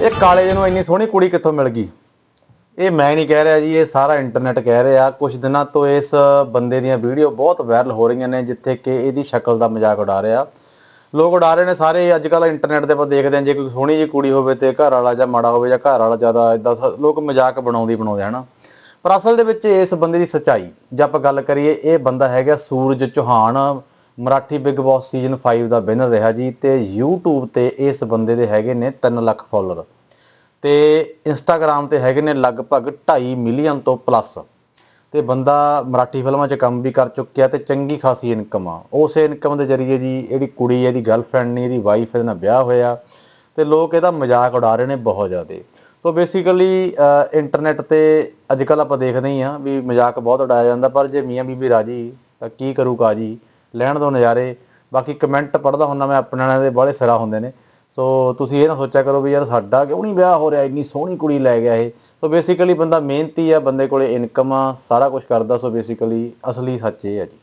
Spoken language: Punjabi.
ਇਹ ਕਾਲੇ ਜਿਹੇ ਨੂੰ ਇੰਨੀ ਸੋਹਣੀ ਕੁੜੀ ਕਿੱਥੋਂ ਮਿਲ ਗਈ? ਇਹ ਮੈਂ ਨਹੀਂ ਕਹਿ ਰਿਹਾ ਜੀ, ਇਹ ਸਾਰਾ ਇੰਟਰਨੈਟ ਕਹਿ ਰਿਹਾ। ਕੁਝ ਦਿਨਾਂ ਤੋਂ ਇਸ ਬੰਦੇ ਦੀਆਂ ਵੀਡੀਓ ਬਹੁਤ ਵਾਇਰਲ ਹੋ ਰਹੀਆਂ ਨੇ, ਜਿੱਥੇ ਕਿ ਇਹਦੀ ਸ਼ਕਲ ਦਾ ਮਜ਼ਾਕ ਉਡਾ ਰਿਹਾ। ਲੋਕ ਉਡਾ ਰਹੇ ਨੇ ਸਾਰੇ ਅੱਜ ਕੱਲ ਇੰਟਰਨੈਟ ਤੇ ਆਪਾਂ ਦੇਖਦੇ ਹਾਂ, ਜੇ ਕੋਈ ਸੋਹਣੀ ਜਿਹੀ ਕੁੜੀ ਹੋਵੇ ਤੇ ਘਰ ਵਾਲਾ ਜਾਂ ਮਾੜਾ ਹੋਵੇ ਜਾਂ ਘਰ ਵਾਲਾ ਜ਼ਿਆਦਾ ਇਦਾਂ ਲੋਕ ਮਜ਼ਾਕ ਬਣਾਉਂਦੇ ਹੀ ਬਣਾਉਂਦੇ ਹਨਾ? ਪਰ ਅਸਲ ਦੇ ਵਿੱਚ ਇਸ ਬੰਦੇ ਦੀ ਸੱਚਾਈ, ਜੇ ਆਪਾਂ ਗੱਲ ਕਰੀਏ, ਇਹ ਬੰਦਾ ਹੈਗਾ Suraj Chauhan. Marathi big boss season 5 ਦਾ ਵਿਨਰ ਰਿਹਾ ਜੀ ਤੇ YouTube ਤੇ ਇਸ ਬੰਦੇ ਦੇ ਹੈਗੇ ਨੇ 3 ਲੱਖ ਫਾਲੋਅਰ ਤੇ ਇੰਸਟਾਗ੍ਰam ਤੇ ਹੈਗੇ ਨੇ ਲਗਭਗ 2.5 ਮਿਲੀਅਨ ਤੋਂ ਪਲੱਸ ਤੇ ਬੰਦਾ ਮਰਾਠੀ ਫਿਲਮਾਂ 'ਚ ਕੰਮ ਵੀ ਕਰ ਚੁੱਕਿਆ ਤੇ ਚੰਗੀ ਖਾਸੀ ਇਨਕਮ ਆ। ਉਸੇ ਇਨਕਮ ਦੇ ਜ਼ਰੀਏ ਜੀ ਇਹਦੀ ਕੁੜੀ, ਇਹਦੀ ਗਰਲਫ੍ਰੈਂਡ ਨਹੀਂ ਇਹਦੀ ਵਾਈਫ ਇਹਦੇ ਨਾਲ ਵਿਆਹ ਹੋਇਆ ਤੇ ਲੋਕ ਇਹਦਾ ਮਜ਼ਾਕ ਉਡਾ ਰਹੇ ਨੇ ਬਹੁਤ ਜ਼ਿਆਦਾ। ਸੋ ਬੇਸਿਕਲੀ ਇੰਟਰਨੈਟ ਤੇ ਅੱਜ ਕੱਲ ਆਪਾਂ ਦੇਖਦੇ ਹੀ ਆ ਵੀ ਮਜ਼ਾਕ ਬਹੁਤ ਉਡਾਇਆ ਜਾਂਦਾ ਪਰ ਜੇ ਮੀਆਂ ਬੀਬੀ ਰਾਜੀ, ਤਾਂ ਕੀ ਕਰੂ ਕਾਜੀ? ਲੈਣ ਦੋ ਨਜ਼ਾਰੇ। ਬਾਕੀ ਕਮੈਂਟ ਪੜਦਾ ਹੁੰਦਾ, ਮੈਂ ਆਪਣੇ ਨਾਲ ਦੇ ਬਾਹਲੇ ਸਿਰਾ ਹੁੰਦੇ ਨੇ। ਸੋ ਤੁਸੀਂ ਇਹ ਨਾ ਸੋਚਿਆ ਕਰੋ ਵੀ ਯਾਰ ਸਾਡਾ ਕਿਉਂ ਨਹੀਂ ਵਿਆਹ ਹੋ ਰਿਹਾ, ਇੰਨੀ ਸੋਹਣੀ ਕੁੜੀ ਲੈ ਗਿਆ ਇਹ। ਸੋ ਬੇਸਿਕਲੀ ਬੰਦਾ ਮਿਹਨਤੀ ਆ, ਬੰਦੇ ਕੋਲੇ ਇਨਕਮ ਆ, ਸਾਰਾ ਕੁਝ ਕਰਦਾ। ਸੋ ਬੇਸਿਕਲੀ ਅਸਲੀ ਸੱਚ ਇਹ ਆ ਜੀ।